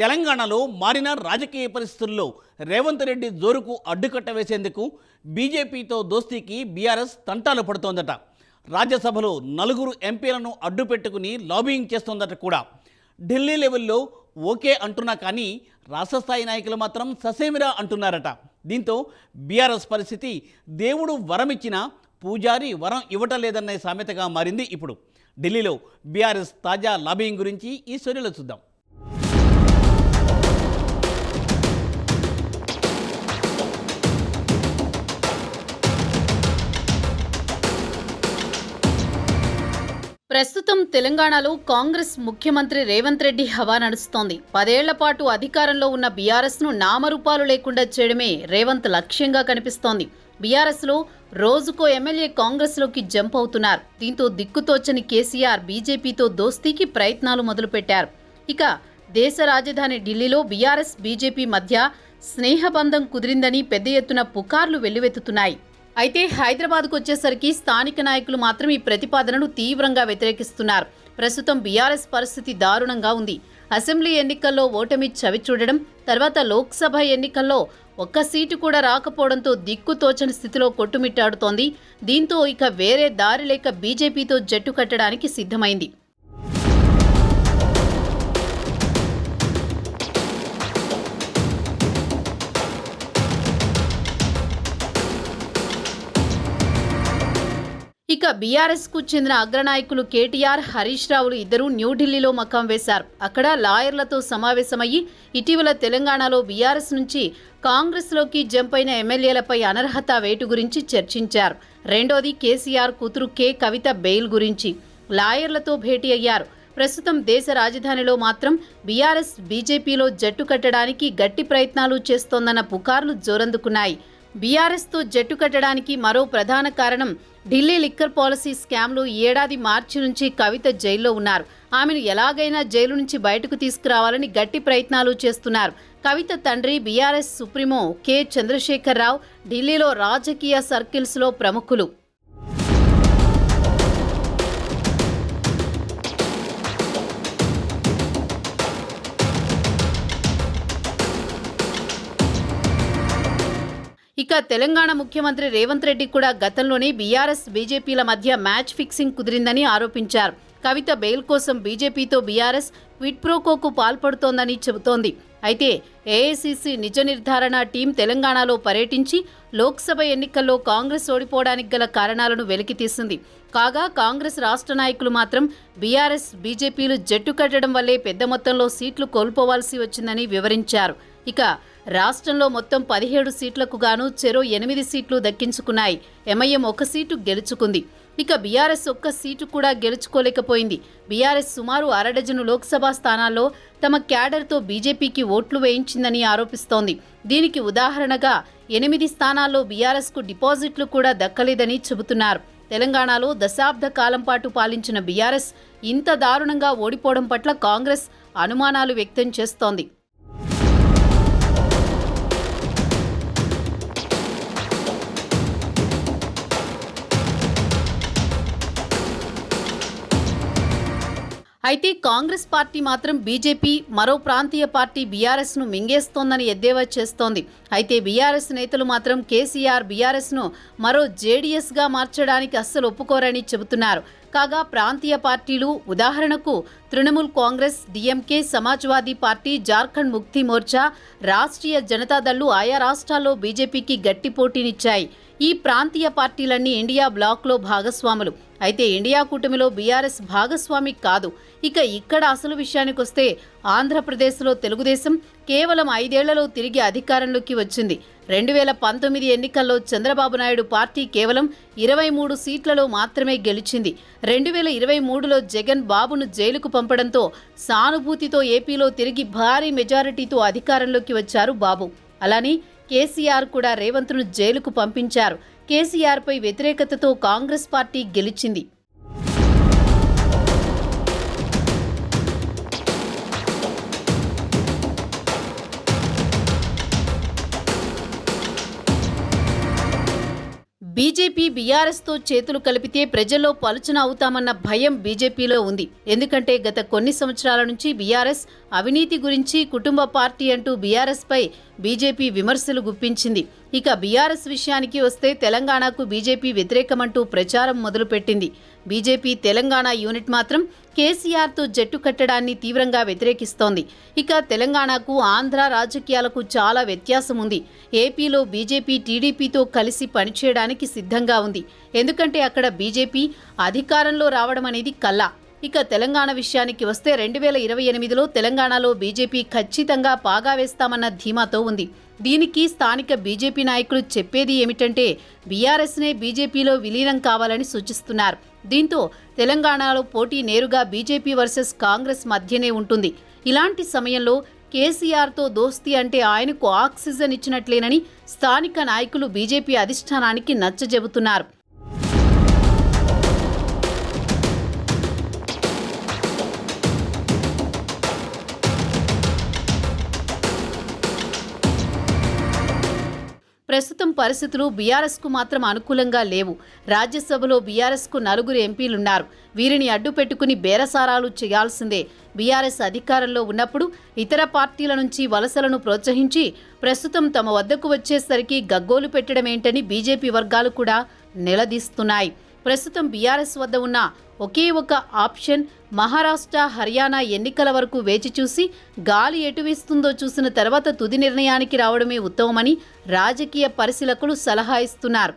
తెలంగాణలో మారిన రాజకీయ పరిస్థితుల్లో రేవంత్ రెడ్డి జోరుకు అడ్డుకట్ట వేసేందుకు బీజేపీతో దోస్తీకి బీఆర్ఎస్ తంటాలు పడుతోందట. రాజ్యసభలో నలుగురు ఎంపీలను అడ్డుపెట్టుకుని లాబింగ్ చేస్తోందట కూడా. ఢిల్లీ లెవెల్లో ఓకే అంటున్నా కానీ రాష్ట్రస్థాయి నాయకులు మాత్రం ససేమిరా అంటున్నారట. దీంతో బీఆర్ఎస్ పరిస్థితి దేవుడు వరం పూజారి వరం ఇవ్వటలేదన్న సామెతగా మారింది ఇప్పుడు. ఢిల్లీలో బీఆర్ఎస్ తాజా లాబింగ్ గురించి ఈ స్టోరీలో చూద్దాం. ప్రస్తుతం తెలంగాణలో కాంగ్రెస్ ముఖ్యమంత్రి రేవంత్ రెడ్డి హవా నడుస్తోంది. పదేళ్ళ పాటు అధికారంలో ఉన్న బీఆర్ఎస్ను నామరూపాలు లేకుండా చేయడమే రేవంత్ లక్ష్యంగా కనిపిస్తోంది. బీఆర్ఎస్లో రోజుకో ఎమ్మెల్యే కాంగ్రెస్లోకి జంప్ అవుతున్నారు. దీంతో దిక్కుతోచని కేసీఆర్ బీజేపీతో దోస్తీకి ప్రయత్నాలు మొదలుపెట్టారు. ఇక దేశ రాజధాని ఢిల్లీలో బీఆర్ఎస్ బీజేపీ మధ్య స్నేహబంధం కుదిరిందని పెద్ద ఎత్తున పుకార్లు వెల్లువెత్తుతున్నాయి. అయితే హైదరాబాద్కు వచ్చేసరికి స్థానిక నాయకులు మాత్రం ఈ ప్రతిపాదనను తీవ్రంగా వ్యతిరేకిస్తున్నారు. ప్రస్తుతం బీఆర్ఎస్ పరిస్థితి దారుణంగా ఉంది. అసెంబ్లీ ఎన్నికల్లో ఓటమి చవిచూడడం తర్వాత లోక్సభ ఎన్నికల్లో ఒక్క సీటు కూడా రాకపోవడంతో దిక్కు తోచని స్థితిలో కొట్టుమిట్టాడుతోంది. దీంతో ఇక వేరే దారి లేక బీజేపీతో జట్టు కట్టడానికి సిద్ధమైంది. ఇక బీఆర్ఎస్కు చెందిన అగ్రనాయకులు కేటీఆర్ హరీష్ రావులు ఇద్దరూ న్యూఢిల్లీలో మకాం వేశారు. అక్కడ లాయర్లతో సమావేశమయ్యి ఇటీవల తెలంగాణలో బీఆర్ఎస్ నుంచి కాంగ్రెస్లోకి జంప్ అయిన ఎమ్మెల్యేలపై అనర్హత వేటు గురించి చర్చించారు. రెండోది కేసీఆర్ కూతురు కే. కవిత బెయిల్ గురించి. లాయర్లతో భేటీ అయ్యారు. ప్రస్తుతం దేశ రాజధానిలో మాత్రం బీఆర్ఎస్ బీజేపీలో జట్టు కట్టడానికి గట్టి ప్రయత్నాలు చేస్తోందన్న పుకార్లు జోరందుకున్నాయి. బీఆర్ఎస్తో జట్టు కట్టడానికి మరో ప్రధాన కారణం ఢిల్లీ లిక్కర్ పాలసీ స్కామ్లో. ఈ ఏడాది మార్చి నుంచి కవిత జైల్లో ఉన్నారు. ఆమెను ఎలాగైనా జైలు నుంచి బయటకు తీసుకురావాలని గట్టి ప్రయత్నాలు చేస్తున్నారు. కవిత తండ్రి బీఆర్ఎస్ సుప్రీమో కె చంద్రశేఖరరావు ఢిల్లీలో రాజకీయ సర్కిల్స్లో ప్రముఖులు. ఇక తెలంగాణ ముఖ్యమంత్రి రేవంత్ రెడ్డి కూడా గతంలోనే బీఆర్ఎస్ బీజేపీల మధ్య మ్యాచ్ ఫిక్సింగ్ కుదిరిందని ఆరోపించారు. కవిత బెయిల్ కోసం బీజేపీతో బీఆర్ఎస్ విట్ప్రోకోకు పాల్పడుతోందని చెబుతోంది. అయితే ఏఐసీసీ నిజ నిర్ధారణ టీం తెలంగాణలో పర్యటించి లోక్సభ ఎన్నికల్లో కాంగ్రెస్ ఓడిపోవడానికి గల కారణాలను వెలికితీసింది కాగా కాంగ్రెస్ రాష్ట్ర నాయకులు మాత్రం బీఆర్ఎస్ బీజేపీలు జట్టు కట్టడం వల్లే పెద్ద మొత్తంలో సీట్లు కోల్పోవాల్సి వచ్చిందని వివరించారు. ఇక రాష్ట్రంలో మొత్తం పదిహేడు సీట్లకు గాను చెరో ఎనిమిది సీట్లు దక్కించుకున్నాయి. ఎంఐఎం ఒక సీటు గెలుచుకుంది. ఇక బీఆర్ఎస్ ఒక్క సీటు కూడా గెలుచుకోలేకపోయింది. బీఆర్ఎస్ సుమారు అరడజను లోక్సభ స్థానాల్లో తమ క్యాడర్తో బీజేపీకి ఓట్లు వేయించిందని ఆరోపిస్తోంది. దీనికి ఉదాహరణగా ఎనిమిది స్థానాల్లో బీఆర్ఎస్కు డిపాజిట్లు కూడా దక్కలేదని చెబుతున్నారు. తెలంగాణలో దశాబ్ద కాలం పాటు పాలించిన బీఆర్ఎస్ ఇంత దారుణంగా ఓడిపోవడం పట్ల కాంగ్రెస్ అనుమానాలు వ్యక్తం చేస్తోంది. అయితే కాంగ్రెస్ పార్టీ మాత్రం బీజేపీ మరో ప్రాంతీయ పార్టీ బీఆర్ఎస్ను మింగేస్తోందని ఎద్దేవా చేస్తోంది. అయితే బీఆర్ఎస్ నేతలు మాత్రం కేసీఆర్ బీఆర్ఎస్ను మరో జేడీఎస్గా మార్చడానికి అస్సలు ఒప్పుకోరని చెబుతున్నారు. కాగా ప్రాంతీయ పార్టీలు ఉదాహరణకు తృణమూల్ కాంగ్రెస్ డీఎంకే సమాజ్వాదీ పార్టీ జార్ఖండ్ ముక్తి మోర్చా రాష్ట్రీయ జనతాదళ్ళు ఆయా రాష్ట్రాల్లో బీజేపీకి గట్టి పోటీనిచ్చాయి. ఈ ప్రాంతీయ పార్టీలన్నీ ఇండియా బ్లాక్లో భాగస్వాములు. అయితే ఇండియా కూటమిలో బీఆర్ఎస్ భాగస్వామి కాదు. ఇక ఇక్కడ అసలు విషయానికొస్తే ఆంధ్రప్రదేశ్లో తెలుగుదేశం కేవలం ఐదేళ్ళలో తిరిగి అధికారంలోకి వచ్చింది. రెండు వేల పంతొమ్మిది ఎన్నికల్లో చంద్రబాబు నాయుడు పార్టీ కేవలం ఇరవై మూడు సీట్లలో మాత్రమే గెలిచింది. రెండు వేల ఇరవై మూడులో జగన్ బాబును జైలుకు పంపడంతో సానుభూతితో ఏపీలో తిరిగి భారీ మెజారిటీతో అధికారంలోకి వచ్చారు బాబు. అలానే కేసీఆర్ కూడా రేవంత్ను జైలుకు పంపించారు. కేసీఆర్పై వ్యతిరేకతతో కాంగ్రెస్ పార్టీ గెలిచింది. బీజేపీ బీఆర్ఎస్తో చేతులు కలిపితే ప్రజల్లో పలుచన అవుతామన్న భయం బీజేపీలో ఉంది. ఎందుకంటే గత కొన్ని సంవత్సరాల నుంచి బీఆర్ఎస్ అవినీతి గురించి కుటుంబ పార్టీ అంటూ బీఆర్ఎస్పై బీజేపీ విమర్శలు గుప్పించింది. ఇక బీఆర్ఎస్ విషయానికి వస్తే తెలంగాణకు బీజేపీ వ్యతిరేకమంటూ ప్రచారం మొదలుపెట్టింది. బీజేపీ తెలంగాణ యూనిట్ మాత్రం కేసీఆర్తో జట్టు కట్టడాన్ని తీవ్రంగా వ్యతిరేకిస్తోంది. ఇక తెలంగాణకు ఆంధ్ర రాజకీయాలకు చాలా వ్యత్యాసం ఉంది. ఏపీలో బీజేపీ టీడీపీతో కలిసి పనిచేయడానికి సిద్ధంగా ఉంది. ఎందుకంటే అక్కడ బీజేపీ అధికారంలో రావడం అనేది కల్లా. ఇక తెలంగాణ విషయానికి వస్తే రెండు వేల ఇరవై ఎనిమిదిలో తెలంగాణలో బీజేపీ ఖచ్చితంగా పాగా వేస్తామన్న ధీమాతో ఉంది. దీనికి స్థానిక బీజేపీ నాయకులు చెప్పేది ఏమిటంటే బీఆర్ఎస్నే బీజేపీలో విలీనం కావాలని సూచిస్తున్నారు. దీంతో తెలంగాణలో పోటీ నేరుగా బీజేపీ వర్సెస్ కాంగ్రెస్ మధ్యనే ఉంటుంది. ఇలాంటి సమయంలో కేసీఆర్తో దోస్తీ అంటే ఆయనకు ఆక్సిజన్ ఇచ్చినట్లేనని స్థానిక నాయకులు బీజేపీ అధిష్టానానికి నచ్చజెబుతున్నారు. ప్రస్తుతం పరిస్థితులు బీఆర్ఎస్కు మాత్రం అనుకూలంగా లేవు. రాజ్యసభలో బీఆర్ఎస్కు నలుగురు ఎంపీలున్నారు. వీరిని అడ్డు పెట్టుకుని బేరసారాలు చేయాల్సిందే. బీఆర్ఎస్ అధికారంలో ఉన్నప్పుడు ఇతర పార్టీల నుంచి వలసలను ప్రోత్సహించి ప్రస్తుతం తమ వద్దకు వచ్చేసరికి గగ్గోలు పెట్టడమేంటని బీజేపీ వర్గాలు కూడా నిలదీస్తున్నాయి. ప్రస్తుతం బీఆర్ఎస్ వద్ద ఉన్న ఒకే ఒక ఆప్షన్ మహారాష్ట్ర హర్యానా ఎన్నికల వరకు వేచి చూసి గాలి ఎటు వీస్తుందో చూసిన తర్వాత తుది నిర్ణయానికి రావడమే ఉత్తమమని రాజకీయ పరిశీలకులు సలహా ఇస్తున్నారు.